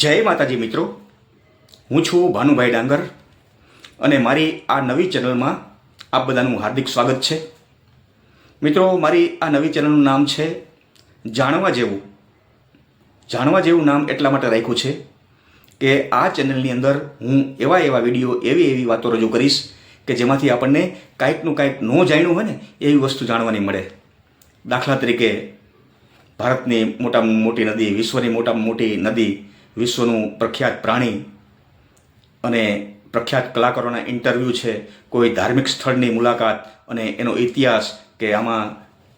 જય માતાજી મિત્રો. હું છું ભાનુભાઈ ડાંગર અને મારી આ નવી ચેનલમાં આપ બધાનું હાર્દિક સ્વાગત છે. મિત્રો, મારી આ નવી ચેનલનું નામ છે જાણવા જેવું. જાણવા જેવું નામ એટલા માટે રાખ્યું છે કે આ ચેનલની અંદર હું એવા એવા વીડિયો, એવી એવી વાતો રજૂ કરીશ કે જેમાંથી આપણને કાંઈકનું કાંઈક ન જાણ્યું હોય ને, એવી વસ્તુ જાણવાની મળે. દાખલા તરીકે, ભારતની મોટામાં મોટી નદી, વિશ્વની મોટામાં મોટી નદી વિશ્વનું પ્રખ્યાત પ્રાણી અને પ્રખ્યાત કલાકારોના ઇન્ટરવ્યૂ છે, કોઈ ધાર્મિક સ્થળની મુલાકાત અને એનો ઇતિહાસ કે આમાં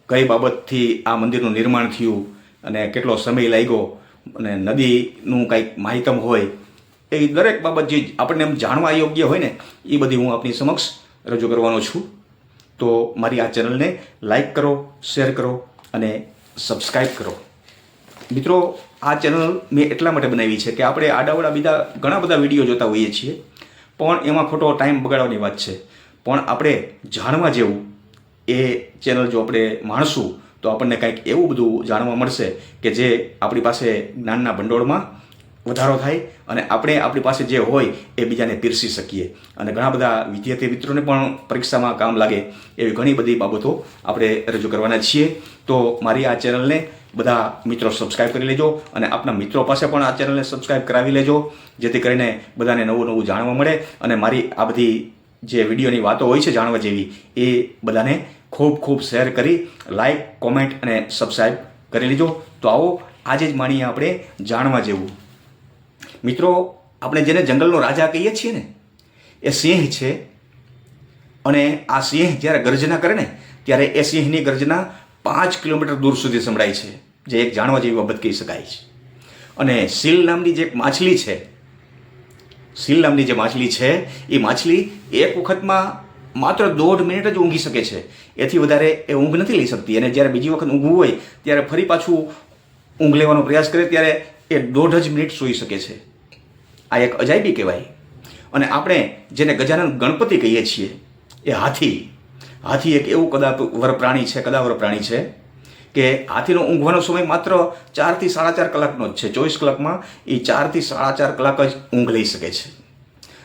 કઈ બાબતથી આ મંદિરનું નિર્માણ થયું અને કેટલો સમય લાગ્યો અને નદીનું કંઈક માહિતમ હોય, એ દરેક બાબત જે આપણને એમ જાણવા યોગ્ય હોય ને, એ બધી હું આપની સમક્ષ રજૂ કરવાનો છું. તો મારી આ ચેનલને લાઈક કરો, શેર કરો અને સબસ્ક્રાઈબ કરો. મિત્રો, આ ચેનલ મેં એટલા માટે બનાવી છે કે આપણે આડાવડા બીજા ઘણા બધા વીડિયો જોતા હોઈએ છીએ, પણ એમાં ખોટો ટાઈમ બગાડવાની વાત છે. પણ આપણે જાણવા જેવું એ ચેનલ જો આપણે માણશું, તો આપણને કંઈક એવું બધું જાણવા મળશે કે જે આપણી પાસે જ્ઞાનના ભંડોળમાં વધારો થાય અને આપણે આપણી પાસે જે હોય એ બીજાને પીરસી શકીએ. અને ઘણા બધા વિદ્યાર્થી મિત્રોને પણ પરીક્ષામાં કામ લાગે એવી ઘણી બધી બાબતો આપણે રજૂ કરવાના છીએ. તો મારી આ ચેનલને બધા મિત્રો સબસ્ક્રાઈબ કરી લેજો અને આપના મિત્રો પાસે પણ આ ચેનલને સબસ્ક્રાઈબ કરાવી લેજો, જેથી કરીને બધાને નવું નવું જાણવા મળે અને મારી આ બધી જે વિડીયોની વાતો હોય છે જાણવા જેવી, એ બધાને ખૂબ ખૂબ શેર કરી લાઈક કોમેન્ટ અને સબસ્ક્રાઈબ કરી લેજો. તો આવો, આજે જ માણીએ આપણે જાણવા જેવું. મિત્રો, આપણે જેને જંગલનો રાજા કહીએ છીએ ને, એ સિંહ છે. અને આ સિંહ જ્યારે ગર્જના કરે ને, ત્યારે એ સિંહની ગર્જના પાંચ કિલોમીટર દૂર સુધી સંભળાય છે. જે એક જાણવા જેવી બાબત કહી શકાય છે. અને સીલ નામની જે એક માછલી છે, સીલ નામની જે માછલી છે, એ માછલી એક વખતમાં માત્ર દોઢ મિનિટ જ ઊંઘી શકે છે. એથી વધારે એ ઊંઘ નથી લઈ શકતી. અને જ્યારે બીજી વખત ઊંઘવું હોય, ત્યારે ફરી પાછું ઊંઘ લેવાનો પ્રયાસ કરે, ત્યારે એ દોઢ જ મિનિટ સૂઈ શકે છે. આ એક અજાયબી કહેવાય. અને આપણે જેને ગજાનંદ ગણપતિ કહીએ છીએ, એ હાથી. હાથી એક એવું કદાવર પ્રાણી છે, કદાવર પ્રાણી છે કે હાથીનો ઊંઘવાનો સમય માત્ર ચારથી સાડા ચાર કલાકનો જ છે. ચોવીસ કલાકમાં એ ચારથી સાડા ચાર કલાક જ ઊંઘ લઈ શકે છે.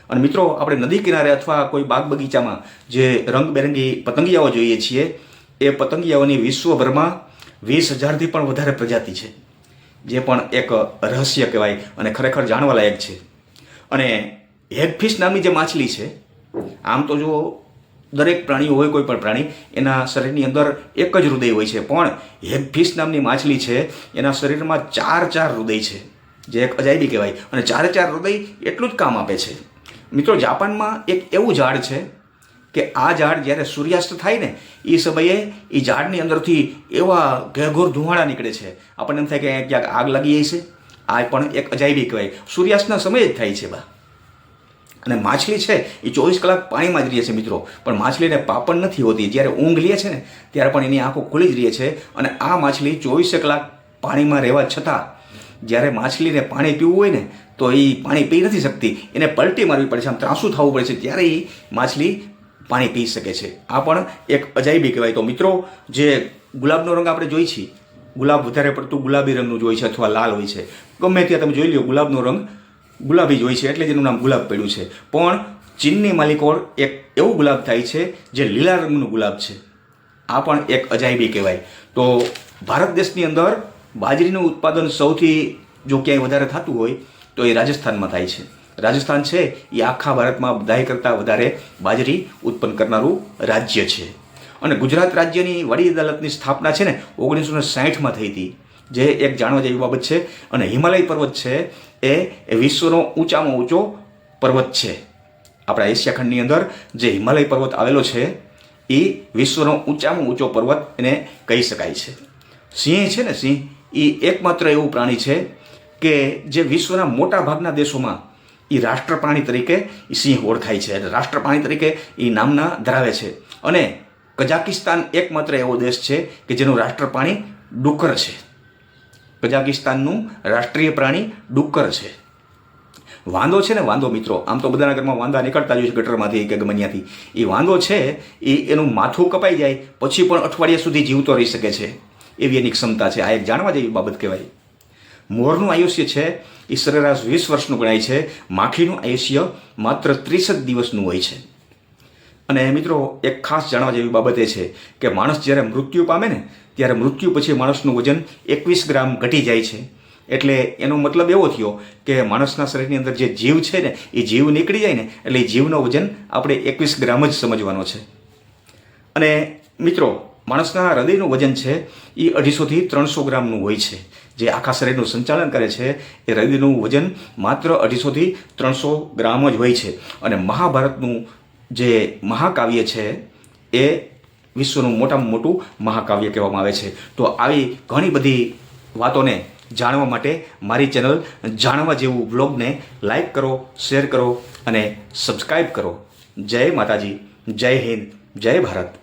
અને મિત્રો, આપણે નદી કિનારે અથવા કોઈ બાગ બગીચામાં જે રંગબેરંગી પતંગિયાઓ જોઈએ છીએ, એ પતંગિયાઓની વિશ્વભરમાં વીસ હજારથી પણ વધારે પ્રજાતિ છે. જે પણ એક રહસ્ય કહેવાય અને ખરેખર જાણવા લાયક છે. અને હેગફિશ નામની જે માછલી છે, આમ તો જો દરેક પ્રાણીઓ હોય, કોઈ પણ પ્રાણી, એના શરીરની અંદર એક જ હૃદય હોય છે. પણ હેગફિશ નામની માછલી છે, એના શરીરમાં ચાર ચાર હૃદય છે, જે એક અજાયબી કહેવાય. અને ચારે ચાર હૃદય એટલું જ કામ આપે છે. મિત્રો, જાપાનમાં એક એવું ઝાડ છે કે આ ઝાડ જ્યારે સૂર્યાસ્ત થાય ને, એ સમયે એ ઝાડની અંદરથી એવા ઘેઘોર ધુમાડા નીકળે છે. આપણને એમ થાય કે ક્યાંક આગ લાગી જાય છે. આ પણ એક અજાયબી કહેવાય. સૂર્યાસ્તના સમયે જ થાય છે બા. અને માછલી છે, એ ચોવીસ કલાક પાણીમાં જ રહે છે મિત્રો. પણ માછલીને પાપણ નથી હોતી. જ્યારે ઊંઘ લે છે ને, ત્યારે પણ એની આંખો ખુલી જ રહે છે. અને આ માછલી ચોવીસે કલાક પાણીમાં રહેવા છતાં, જ્યારે માછલીને પાણી પીવું હોય ને, તો એ પાણી પી નથી શકતી. એને પલટી મારવી પડે છે. આમ ત્રાસું થવું પડે છે. ત્યારે એ માછલી પાણી પી શકે છે. આ પણ એક અજાયબી કહેવાય. તો મિત્રો, જે ગુલાબનો રંગ આપણે જોઈ છીએ, ગુલાબ વધારે પડતું ગુલાબી રંગનું જ છે અથવા લાલ હોય છે. ગમે ત્યાં તમે જોઈ લો ગુલાબનો રંગ ગુલાબી જ હોય છે, એટલે જેનું નામ ગુલાબ પડ્યું છે. પણ ચીનની માલિકોર એક એવું ગુલાબ થાય છે, જે લીલા રંગનું ગુલાબ છે. આ પણ એક અજાયબી કહેવાય. તો ભારત દેશની અંદર બાજરીનું ઉત્પાદન સૌથી જો ક્યાંય વધારે થતું હોય, તો એ રાજસ્થાનમાં થાય છે. રાજસ્થાન છે, એ આખા ભારતમાં બધાય કરતાં વધારે બાજરી ઉત્પન્ન કરનારું રાજ્ય છે. અને ગુજરાત રાજ્યની વડી અદાલતની સ્થાપના છે ને ઓગણીસો ને સાહીઠમાં થઈ હતી. જે એક જાણવા જેવી બાબત છે અને હિમાલય પર્વત છે, એ વિશ્વનો ઊંચામાં ઊંચો પર્વત છે. આપણા એશિયા ખંડની અંદર જે હિમાલય પર્વત આવેલો છે, એ વિશ્વનો ઊંચામાં ઊંચો પર્વત એને કહી શકાય છે. સિંહ છે ને સિંહ, એ એકમાત્ર એવું પ્રાણી છે કે જે વિશ્વના મોટા ભાગના દેશોમાં એ રાષ્ટ્ર પ્રાણી તરીકે સિંહ ઓળખાય છે. અને રાષ્ટ્ર પ્રાણી તરીકે એ નામના ધરાવે છે. અને કઝાકિસ્તાન એકમાત્ર એવો દેશ છે કે જેનું રાષ્ટ્ર પ્રાણી ડુક્કર છે. કઝાકિસ્તાનનું રાષ્ટ્રીય પ્રાણી ડુક્કર છે. વાંદો છે ને વાંદો મિત્રો, આમ તો બધાના ઘરમાં વાંદા નીકળતા જ હોય છે ગટરમાંથી કે ગમનિયાથી. એ વાંદો છે, એ એનું માથું કપાઈ જાય, પછી પણ અઠવાડિયા સુધી જીવતો રહી શકે છે. એવી એની ક્ષમતા છે. આ એક જાણવા જેવી બાબત કહેવાય. મોરનું આયુષ્ય છે, એ સરેરાશ વીસ વર્ષનું ગણાય છે. માખીનું આયુષ્ય માત્ર ત્રીસ જ દિવસનું હોય છે. અને મિત્રો, એક ખાસ જાણવા જેવી બાબત એ છે કે માણસ જ્યારે મૃત્યુ પામે ને, ત્યારે મૃત્યુ પછી માણસનું વજન એકવીસ ગ્રામ ઘટી જાય છે. એટલે એનો મતલબ એવો થયો કે માણસના શરીરની અંદર જે જીવ છે ને, એ જીવ નીકળી જાય ને, એટલે એ જીવનો વજન આપણે એકવીસ ગ્રામ જ સમજવાનો છે. અને મિત્રો, માણસના હૃદયનું વજન છે એ અઢીસોથી ત્રણસો ગ્રામનું હોય છે. જે આખા શરીરનું સંચાલન કરે છે, એ હૃદયનું વજન માત્ર અઢીસોથી ત્રણસો ગ્રામ જ હોય છે. અને મહાભારતનું જે મહાકાવ્ય છે, એ વિશ્વનું મોટામાં મોટું મહાકાવ્ય કહેવામાં આવે છે. તો આવી ઘણી બધી વાતોને જાણવા માટે મારી ચેનલ જાણવા જેવું બ્લોગને લાઈક કરો, શેર કરો અને સબસ્ક્રાઈબ કરો. જય માતાજી, જય હિન્દ, જય ભારત.